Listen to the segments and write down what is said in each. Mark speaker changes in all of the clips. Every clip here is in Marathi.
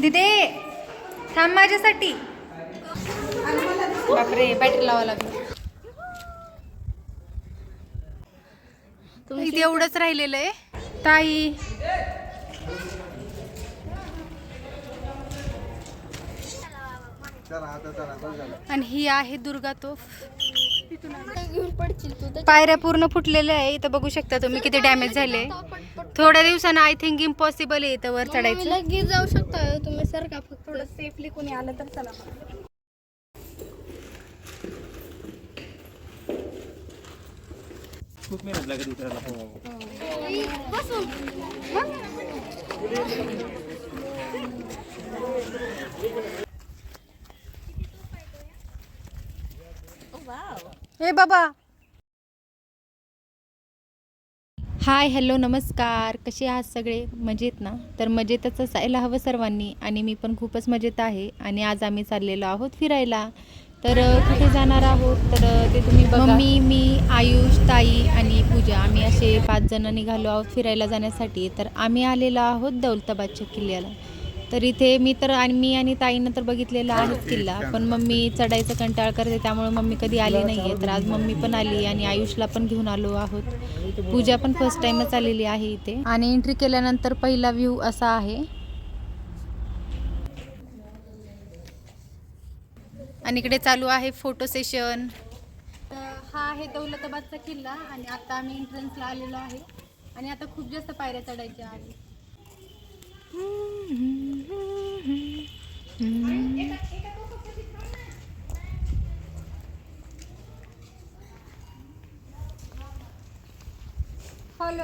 Speaker 1: दिदे थांब माझ्यासाठी. बापरे बॅटरी लावा लागली. इथे एवढंच राहिलेलं आहे. ताई. आणि ही आहे दुर्गा तोफ. पायऱ्या पूर्ण फुटलेल्या आहे. इथं बघू शकता तुम्ही किती डॅमेज झाले. थोड्या दिवसानं आय थिंक इम्पॉसिबल आहे इथं वर चढायचं.
Speaker 2: लगेच जाऊ शकता. तुम्ही सर का फक्त थोडं सेफली कोणी आलं तर चला.
Speaker 3: खूप मेहनत लागत उतरायला.
Speaker 1: हे बाबा. हाय हॅलो नमस्कार. कसे आहात सगळे? मजेत ना? तर मजेतच असायला हवं सर्वांनी. आणि मी पण खूपच मजेत आहे. आणि आज आम्ही चाललेलो आहोत फिरायला. तर कुठे जाणार आहोत? तर ते तुम्ही मम्मी मी आयुष ताई आणि पूजा. आम्ही असे पाच जण निघालो आहोत फिरायला जाण्यासाठी. तर आम्ही आलेलो आहोत दौलताबादच्या किल्ल्याला. तर इथे मी तर आणि मी आणि ताईनं तर बघितलेला आहेच किल्ला पण मम्मी चढायचं कंटाळ करते त्यामुळे मम्मी कधी आली नाही आहे तर आज मम्मी पण आली आणि आयुषला पण घेऊन आलो आहोत. पूजा पण फर्स्ट टाइमच आलेली आहे इथे. आणि एंट्री केल्यानंतर पहिला व्ह्यू असा आहे. आणि इकडे चालू आहे फोटो सेशन हा आहे दौलताबादचा किल्ला आणि आता आम्ही एंट्रन्सला आलेलो आहे. आणि आता खूप जास्त पायऱ्या चढायच्या आहेत.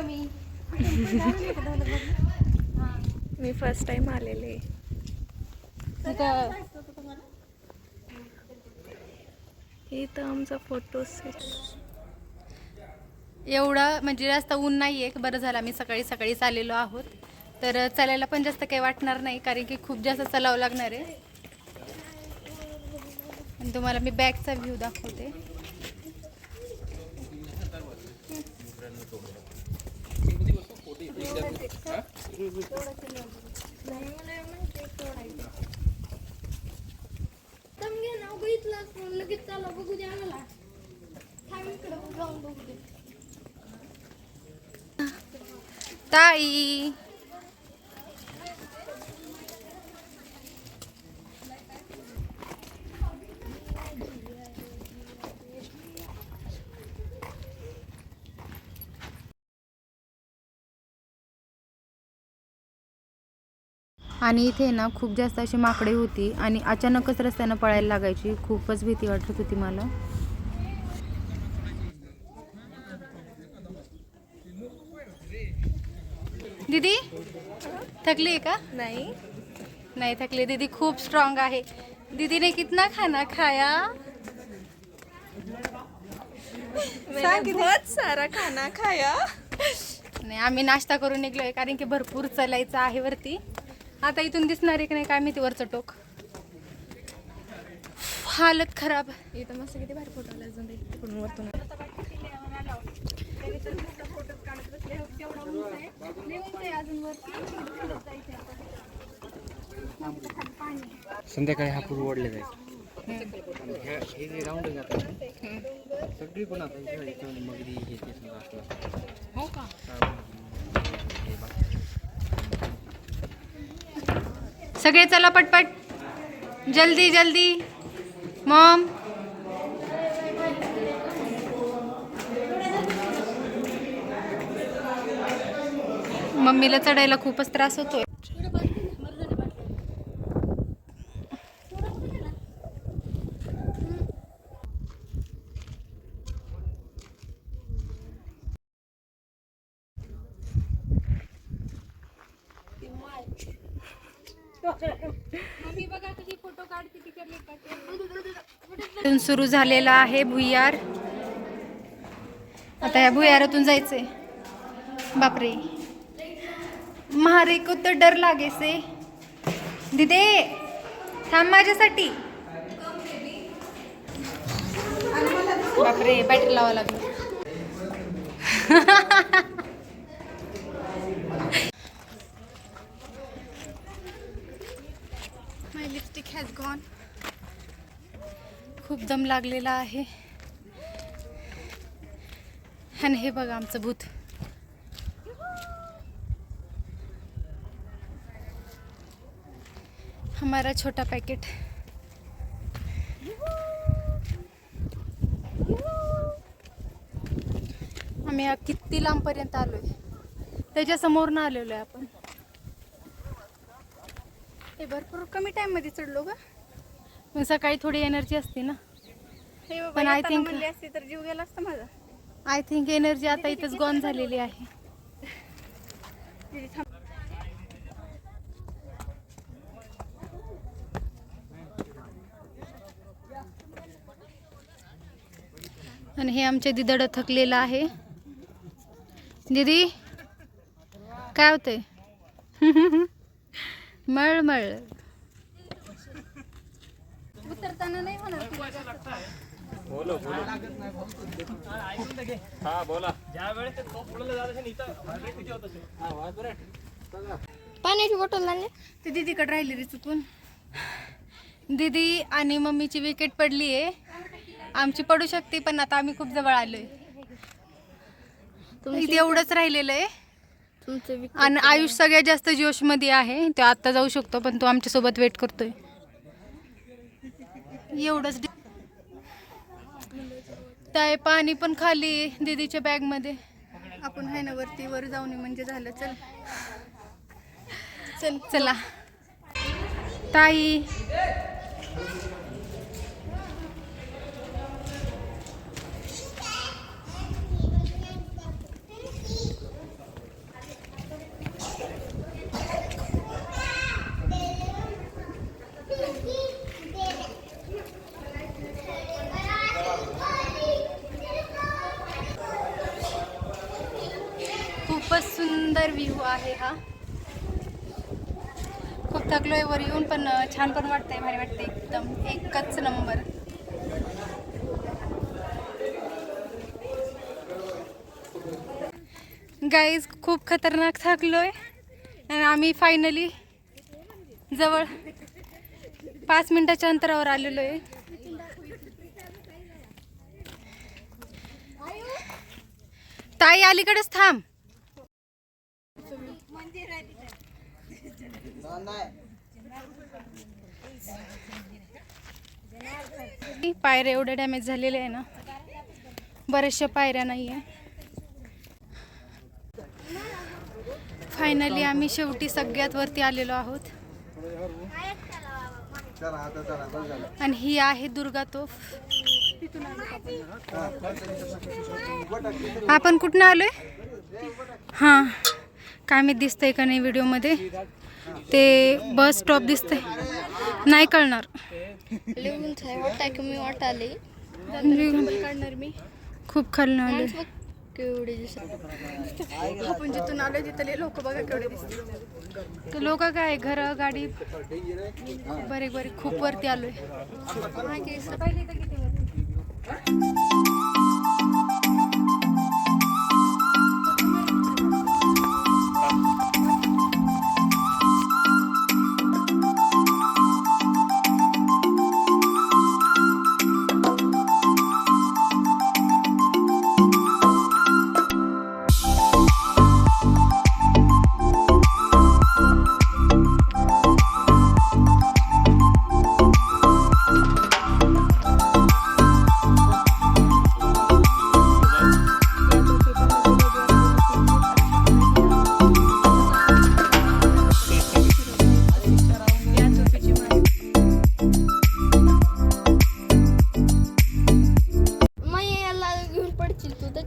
Speaker 1: मी
Speaker 2: मी फर्स्ट टाइम आलेले. इथं आमचा फोटो
Speaker 1: एवढं म्हणजे जास्त ऊन नाही आहे बरं झालं. आम्ही सकाळी सकाळी चाललेलो आहोत. तर चालायला पण जास्त काही वाटणार नाही कारण की खूप जास्त चालावं लागणार आहे. आणि तुम्हाला मी बॅगचा व्ह्यू दाखवते.
Speaker 2: लगेच चला बघू द्या
Speaker 1: ताई! आणि इथे ना खूप जास्त अशी माकडे होती आणि अचानकच रस्त्यानं पळायला लागायची. खूपच भीती वाटत होती मला. दीदी थकली आहे का?
Speaker 2: नाही.
Speaker 1: नहीं थकली. दीदी खूप स्ट्रांग आहे. दीदी ने कितना खाना खाया?
Speaker 2: मैंने बहुत सारा खाना खाया.
Speaker 1: नाही आम्ही नाश्ता करून निघलोय कारण की भरपूर चालायचं आहे वरती. आता इथून दिसणार आहे की नाही काय माहिती वरचं टोक. हालत खराब.
Speaker 2: इथं मस्त किती भारी फोटो आला अजून तिकडून वरतून.
Speaker 3: संध्याकाळी हा पूर ओढले जाईल. आणि ह्या हे जे राऊंड जातात सगळी पण आता मगरी हे ते सगळं असलं
Speaker 1: हो का
Speaker 3: हे बघ.
Speaker 1: सगळे चला पटपट. जल्दी जल्दी. मॉम. मम्मीला चढायला खूपच त्रास होतोय. सुरू झालेला आहे भुयार. आता ह्या भुयारातून जायचंय. बापरे. म्हारे को तर डर लागे से दिदे थांब माझ्यासाठी. बापरे बॅटरी लावा लागली. खूप दम लागलेला आहे. आणि हे बघा आमचं भूत. हमारा छोटा पॅकेट आम्ही किती लांबपर्यंत आलोय? त्याच्यासमोर ना आलेलो आहे आपण.
Speaker 2: हे भरपूर कमी टाइममध्ये चढलो का
Speaker 1: मग सकाळी थोडी एनर्जी असते ना.
Speaker 2: हे बाबा
Speaker 1: पण I
Speaker 2: येताना
Speaker 1: think-
Speaker 2: म्हणली असती तर जीव गेला असता माझा.
Speaker 1: आय थिंक एनर्जी आता इथंच गॉन झालेली आहे.
Speaker 2: दीदी थांब.
Speaker 1: आणि हे आमचे दिदड थकलेलं आहे. दीदी काय होतंय? मळमळ
Speaker 2: उतरताना नाही होणार तुला जास्त. पाण्याची बॉटल आणली.
Speaker 1: ते दीदीकडे राहिली रे चुकून. दीदी आणि मम्मीची विकेट पडली आहे. आमची पडू शकते पण आता आम्ही खूप जवळ आलोय. इथे एवढंच राहिलेलं आहे. आणि आयुष सगळ्यात जास्त जोशमध्ये आहे. तो आत्ता जाऊ शकतो पण तो आमच्यासोबत वेट करतोय. एवढंच काय पाणी पण खाली दीदीच्या बॅगमध्ये
Speaker 2: आपण आहे ना वरती वर जाऊन म्हणजे झालं. चल.
Speaker 1: चल. चला. ताई खूपच सुंदर व्ह्यू आहे हा खूप थकलोय वर येऊन पण छान पण वाटतंय भारी वाटतंय एकदम. एकच नंबर. गाईज खूप खतरनाक थकलोय. आणि आम्ही फायनली जवळ पाच मिनिटाच्या अंतरावर आलेलो आहे. ताई अलीकडेच थांब. पायऱ्या एवढ्या डॅमेज झालेल्या आहे ना. बऱ्याचशा पायऱ्या नाही आहे फायनली आम्ही शेवटी सगळ्यात वरती आलेलो आहोत. आणि ही आहे दुर्गा तोफ. आपण कुठनं आलोय? हां. काय मी दिसतंय का नाही व्हिडिओमध्ये ते बस स्टॉप दिसतंय. नाही कळणार.
Speaker 2: लिहून कमी वाटाले
Speaker 1: काढणार मी. खूप खालनं आले.
Speaker 2: केवढे दिसत.
Speaker 1: आपण जिथून आलो तिथले लोक बघा केवढे दिसते लोक काय घर गाडी? बरे बरे. खूप वरती आलोय.
Speaker 2: मग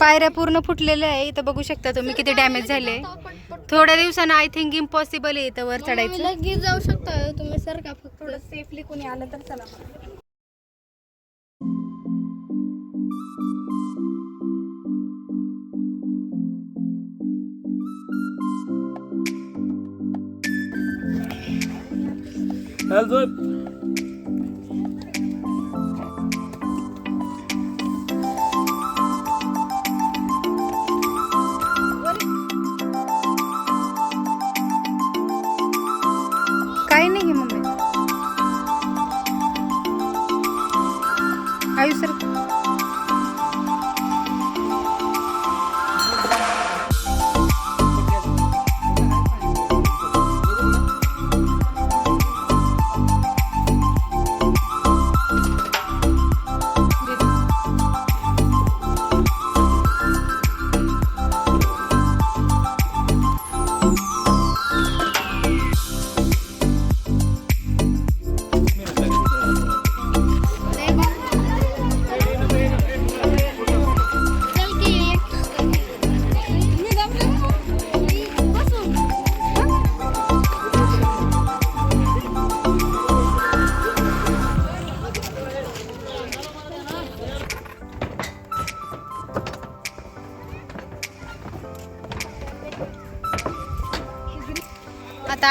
Speaker 1: पायऱ्या पूर्ण फुटलेल्या आहे. इथं बघू शकता तुम्ही किती डॅमेज झाले. थोड्या दिवसानं आय थिंक इम्पॉसिबल आहे इथं वर चढायचं.
Speaker 2: लगेच जाऊ शकता. तुम्ही सर का फक्त?
Speaker 1: थोडं सेफली कोणी आलं तर चला नाही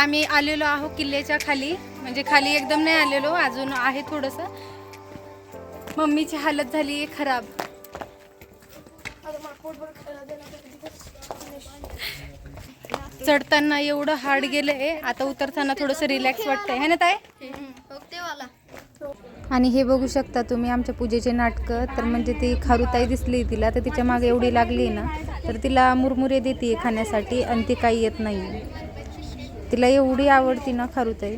Speaker 1: आम्ही आलेलो आहो किल्ल्याच्या खाली. म्हणजे खाली एकदम नाही आलेलो अजून आहे थोडंसं. मम्मीची हालत झाली आहे खराब. चढताना एवढं हार्ड गेलंय आता उतरताना थोडंसं रिलॅक्स वाटतंय. है ना ताई? आणि हे बघू शकता तुम्ही आमच्या पूजेचे नाटकं. तर म्हणजे ती खारुताई दिसली तिला तर तिच्यामागे एवढी लागली ना तर तिला मुरमुरे देते खाण्यासाठी आणि ती काही येत नाही तिला एवढी आवडती ना खारुताई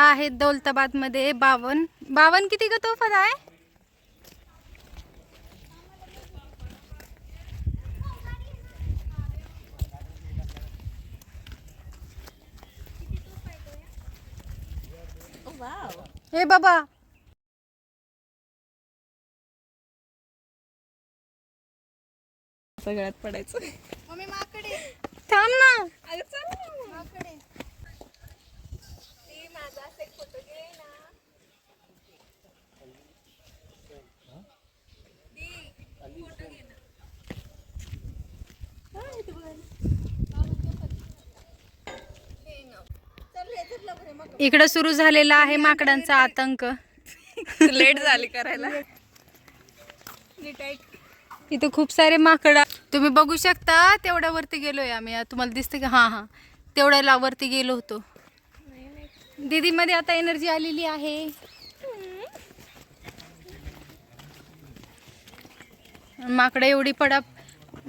Speaker 1: आहेत दौलताबादमध्ये बावन. बावन किती ग तोफा आहे? हे बाबा
Speaker 4: सगळ्यात पडायचं.
Speaker 2: मम्मी माकडे
Speaker 1: थांब ना.
Speaker 2: माकडे
Speaker 1: इकडं सुरू झालेला आहे माकडांचा आतंक.
Speaker 4: लेट झाली करायला.
Speaker 1: इथे खूप सारे माकड तुम्ही बघू शकता तेवढ्यावरती गेलो गेलोय आम्ही. तुम्हाला दिसते का? हां हां. तेवढ्याला वरती गेलो होतो. दीदीमध्ये आता एनर्जी आलेली आहे. माकडं एवढी पडा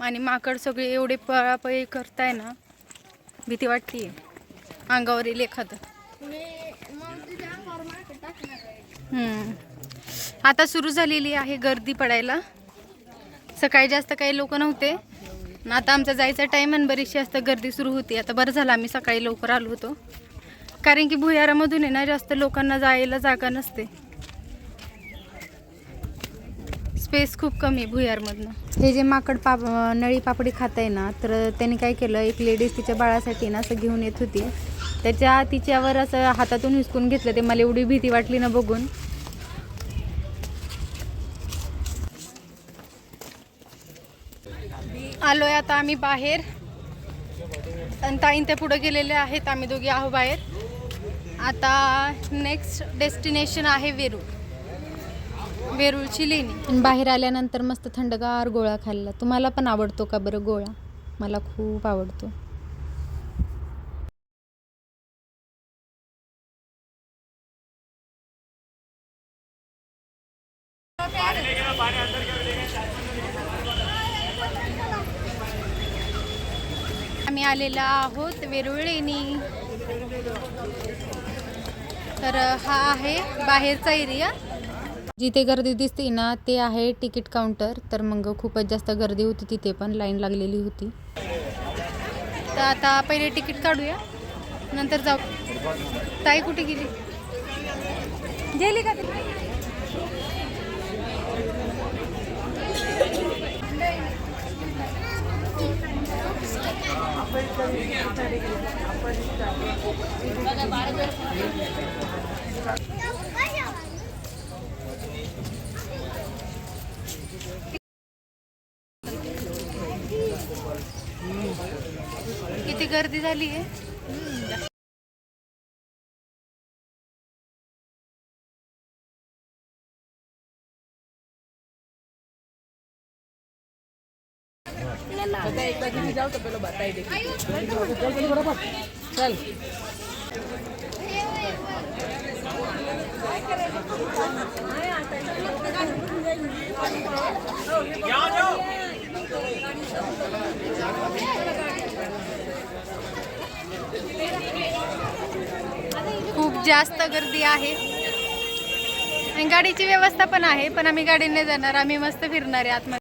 Speaker 1: आणि माकड सगळे एवढे पळापळी करताय ना भीती वाटते अंगावर येईल एखादं. आता सुरू झालेली आहे गर्दी पडायला. सकाळी जास्त काही लोक नव्हते. आता आमचा जायचा टाईम आणि बरीचशी जास्त गर्दी सुरू होती. आता बरं झालं आम्ही सकाळी लवकर आलो होतो. कारण की भुयारामधून आहे ना जास्त लोकांना जायला जागा नसते. स्पेस खूप कमी आहे भुयारमधनं. हे जे माकड पाप नळी पापडी खात आहे ना तर त्यांनी काय केलं एक लेडीज तिच्या बाळासाठी ना असं घेऊन येत होती. त्याच्या तिच्यावर असं हातातून हिसकून घेतलं ते मला एवढी भीती वाटली ना बघून. आलोय आता आम्ही बाहेर. आणि ताईन त्या पुढे गेलेले आहेत आम्ही दोघी आहो बाहेर. आता नेक्स्ट डेस्टिनेशन आहे वेरूळ. वेरूळची लेणी. बाहेर आल्यानंतर मस्त थंडगार गोळा खाल्ला तुम्हाला पण आवडतो का बरं गोळा? मला खूप आवडतो. आम्ही आलेला आहोत वेरुळेनी. तर हा आहे बाहेरचा एरिया. जिथे गर्दी दिसते ना ते आहे तिकीट काउंटर. तर मग खूपच जास्त गर्दी होती तिथे पण लाईन लागलेली होती. तर आता पहिले तिकीट काढूया. नंतर जाऊ. ताई कुठे गेली? गेली का किती गर्दी झाली आहे?
Speaker 4: चल.
Speaker 1: खूप जास्त गर्दी आहे. गाडीची व्यवस्था पण आहे पण आम्ही गाडीने जाणार आम्ही मस्त फिरणार आहे आतमध्ये.